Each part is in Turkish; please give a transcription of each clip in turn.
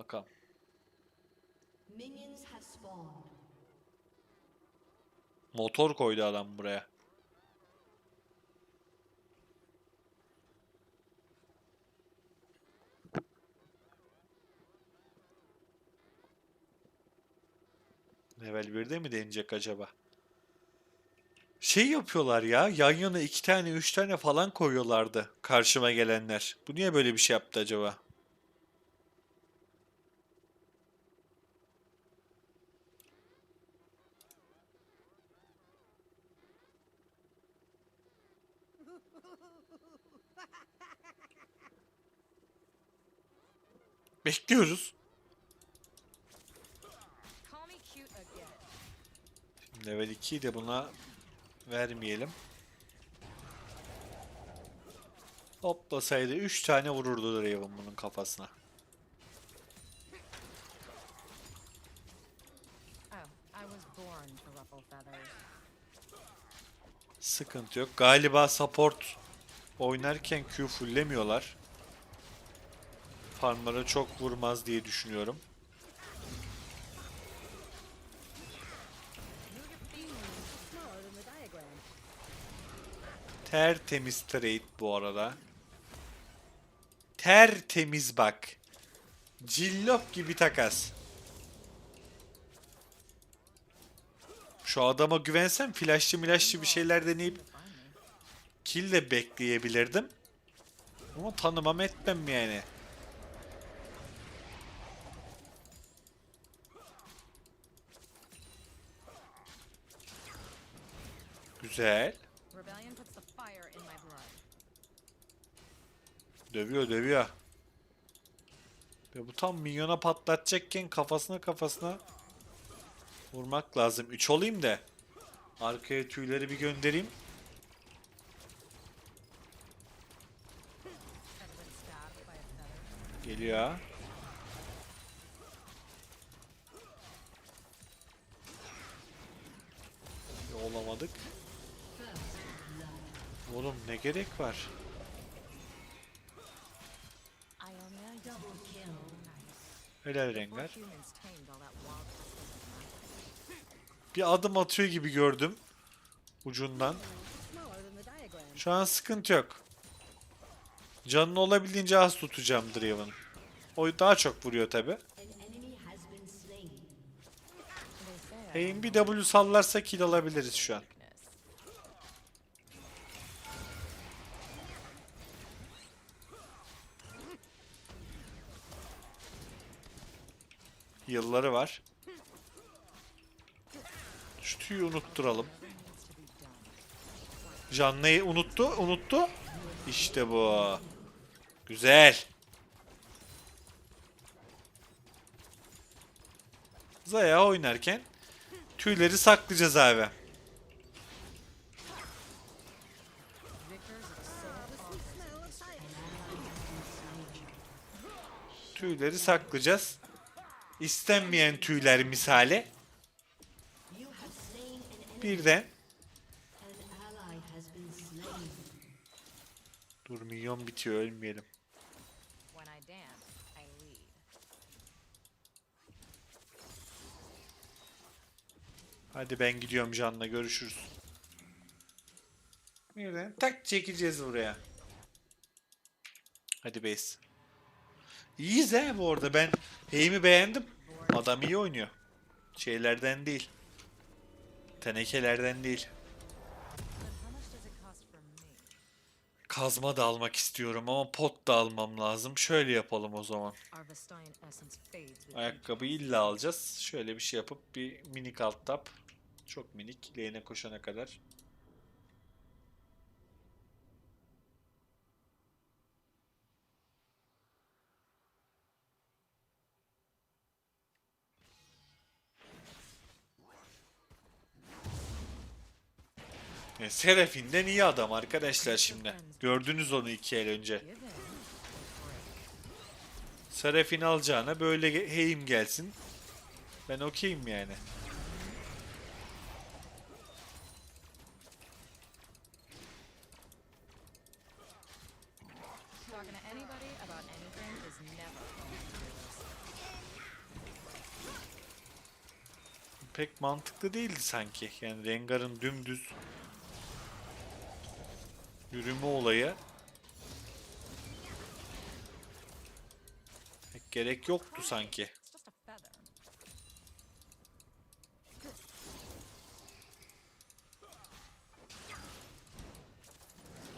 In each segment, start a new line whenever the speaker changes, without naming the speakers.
Bakalım.
Minions have spawned.
Motor koydu adam buraya. Level 1'de mi deneyecek acaba? Şey yapıyorlar ya, yan yana iki tane, üç tane falan koyuyorlardı karşıma gelenler. Bu niye böyle bir şey yaptı acaba? Bekliyoruz.
Again.
Level 2'yi de buna vermeyelim. Toplasaydı 3 tane vururdu Draven bunun kafasına. Sıkıntı yok. Galiba support oynarken Q fullemiyorlar. Farmlara çok vurmaz diye düşünüyorum. Tertemiz trade bu arada. Tertemiz bak. Cillop gibi takas. Şu adama güvensem flashçı milaşçı bir şeyler deneyip kill de bekleyebilirdim. Ama tanımam etmem yani. Güzel. Dövüyor dövüyor. Ve bu tam minyona patlatacakken kafasına kafasına vurmak lazım. 3 olayım da. Arkaya tüyleri bir göndereyim. Geliyor Olamadık. Oğlum ne gerek var? Helal Rengar. Bir adım atıyor gibi gördüm. Ucundan. Şu an sıkıntı yok. Canını olabildiğince az tutacağım Draven. O daha çok vuruyor tabi. Aim bir W sallarsa kill alabiliriz şu an. Yılları var. Şu tüyü unutturalım. Canlıyı unuttu, unuttu. İşte bu. Güzel. Zaya oynarken tüyleri saklayacağız abi. Tüyleri saklayacağız. İstenmeyen tüyler misali. Birden. Dur milyon bitiyor ölmeyelim. Hadi ben gidiyorum Can'la görüşürüz. Birden tak çekeceğiz buraya. Hadi base. İyiyiz he bu arada ben aim'i beğendim. Adam iyi oynuyor. Şeylerden değil. Tenekelerden değil. Kazma da almak istiyorum ama pot da almam lazım. Şöyle yapalım o zaman. Ayakkabı illa alacağız. Şöyle bir şey yapıp bir minik alt tap. Çok minik. Lane'e koşana kadar. E, Serafin'den iyi adam arkadaşlar şimdi. Gördünüz onu iki el önce. Serafin alacağına böyle heyim gelsin. Ben okeyim yani. Pek mantıklı değildi sanki. Yani Rengar'ın dümdüz yürüme olayı pek gerek yoktu sanki.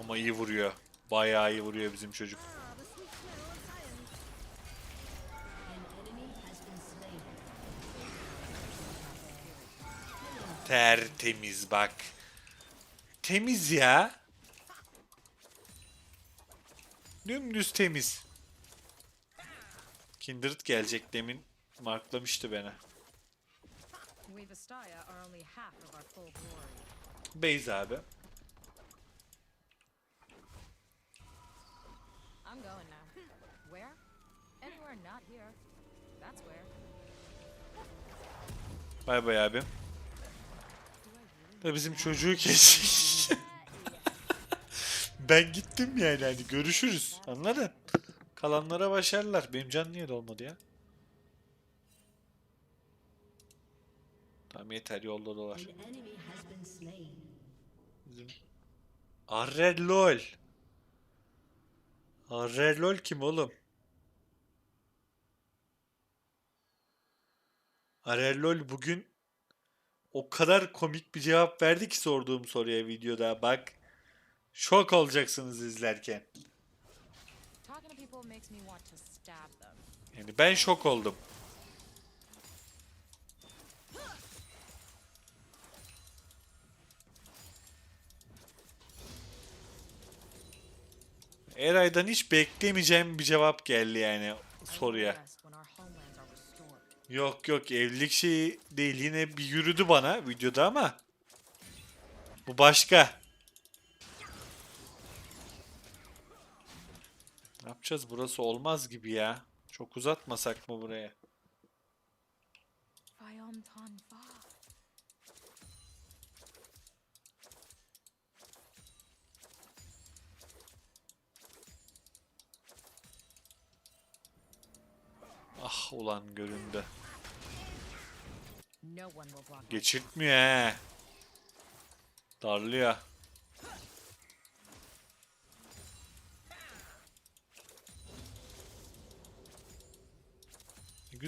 Ama iyi vuruyor. Bayağı iyi vuruyor bizim çocuk. Tertemiz bak. Temiz ya. Dümdüz temiz. Kindred gelecek demin marklamıştı beni. Beyz abi.
I'm going now. Where? Anywhere not here. That's where.
Bay bay abi. Da bizim çocuğu kes. Ben gittim yani hani görüşürüz. Anladın? Kalanlara başarılar. Benim can niye olmadı ya? Tamam yeter yolda dolar.
An enemy has been slain.
Bizim Arrelol. Arrelol kim oğlum? Arrelol bugün o kadar komik bir cevap verdi ki sorduğum soruya videoda. Bak şok olacaksınız izlerken. Yani ben şok oldum. Eray'dan hiç beklemeyeceğim bir cevap geldi yani soruya. Yok yok evlilik şeyi değil yine bir yürüdü bana videoda ama bu başka. Ne yapacağız burası olmaz gibi ya. Çok uzatmasak mı buraya? Ah ulan göründü. Geçirtmiyor he. Darlıyor.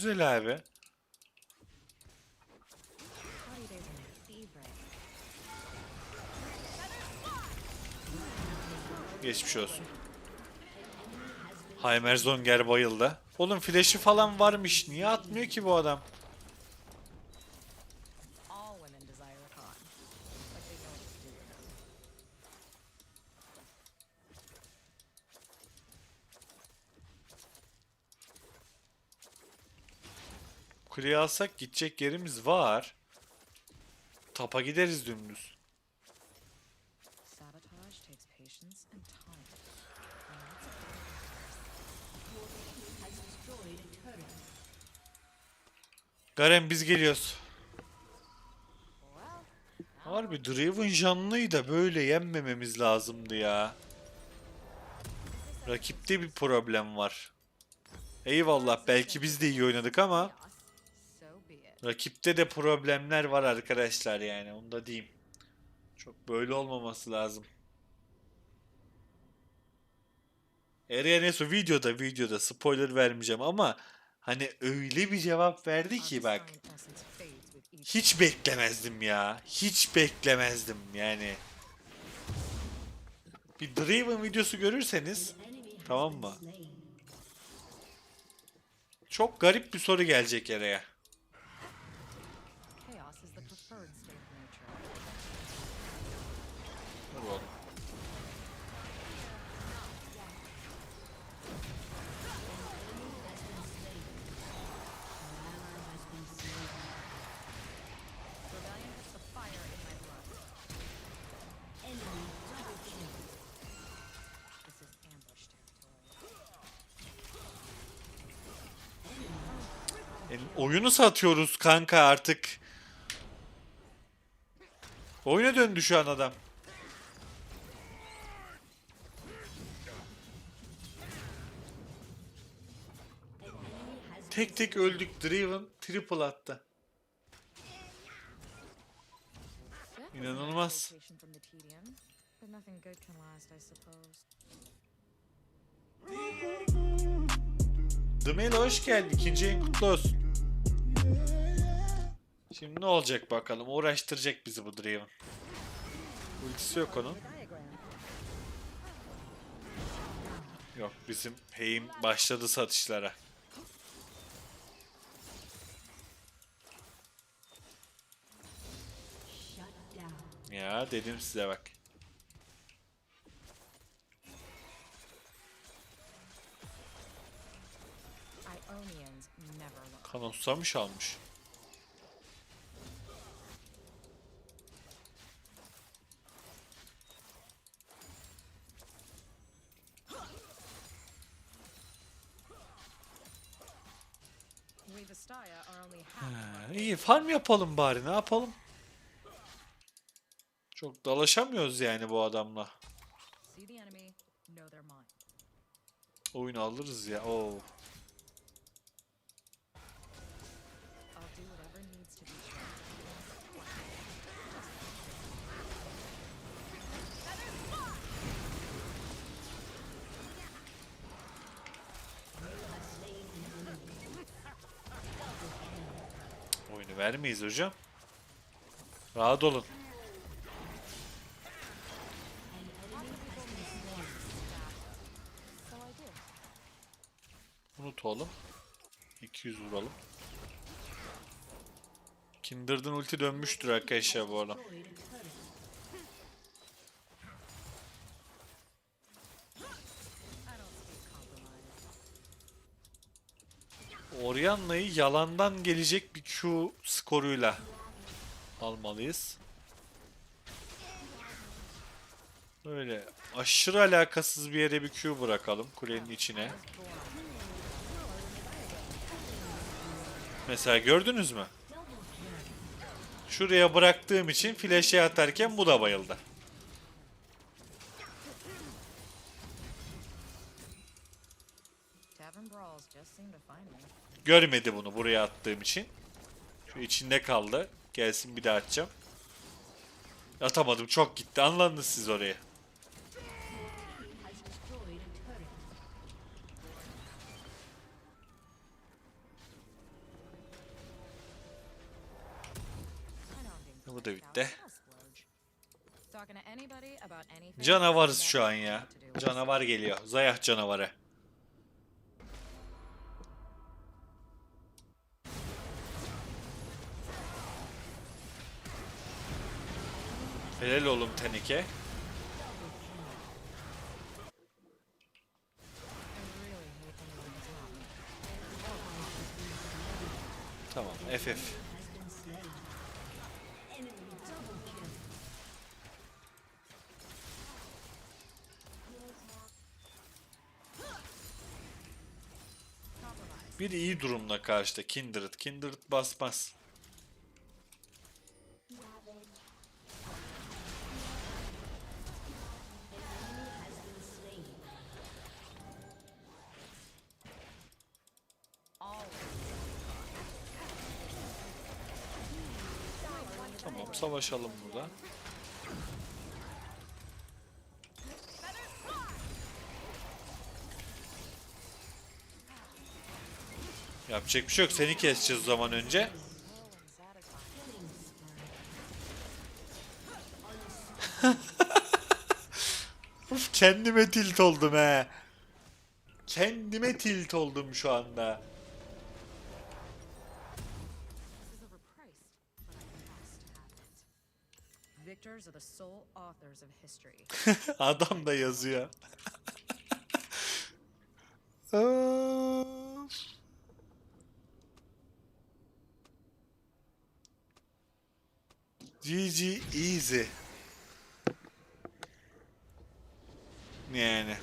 Güzel abi. Geçmiş olsun. Heimerzonger bayıldı. Oğlum flash'i falan varmış. Niye atmıyor ki bu adam? Kuleyi alsak gidecek yerimiz var. Tapa gideriz dümdüz. Garen biz geliyoruz. Harbi Draven canlıyı da böyle yenmememiz lazımdı ya. Rakipte bir problem var. Eyvallah belki biz de iyi oynadık ama. Rakipte de problemler var arkadaşlar yani onu da diyeyim. Çok böyle olmaması lazım. Erenesu videoda videoda spoiler vermeyeceğim ama hani öyle bir cevap verdi ki bak. Hiç beklemezdim ya. Hiç beklemezdim yani. Bir Draven videosu görürseniz Tamam mı? çok garip bir soru gelecek Eray'a. Oyunu satıyoruz kanka artık. Oyuna döndü şu an adam. Tek tek öldük. Draven triple attı. İnanılmaz. Dımel hoş geldin. İkinci en kutlu olsun. Şimdi ne olacak bakalım. Uğraştıracak bizi bu Draven. Ultisi yok onun. Yok bizim Heim başladı satışlara. Ya dedim size bak. Kanon susamış almış.
Our
iyi farm yapalım bari ne yapalım. Çok dalaşamıyoruz yani bu adamla. Oyunu alırız ya. Oo.
I'll
vermeyiz hocam. Rahat olun. Unut oğlum. 200 vuralım. Kindred'ın ulti dönmüştür arkadaşlar bu arada. Orianna'yı yalandan gelecek bir Q skoruyla almalıyız. Böyle aşırı alakasız bir yere bir Q bırakalım kulenin içine. Mesela gördünüz mü? Şuraya bıraktığım için flash'e atarken bu da bayıldı. Görmedi bunu buraya attığım için. Şu içinde kaldı. Gelsin bir daha atacağım. Atamadım çok gitti. Anladınız siz oraya. Bu da bitti. Canavarız şu an ya. Canavar geliyor. Zayah canavarı. Helal oğlum
me.
Tamam FF. Bir iyi durumda karşıda Kindred. Kindred basmaz. Savaşalım burada. Yapacak bir şey yok. Seni keseceğiz o zaman önce. Uf, kendime tilt oldum he. Kendime tilt oldum şu anda.
Victors are the sole authors of history.
Adam da yazıyor. GG easy. Yani.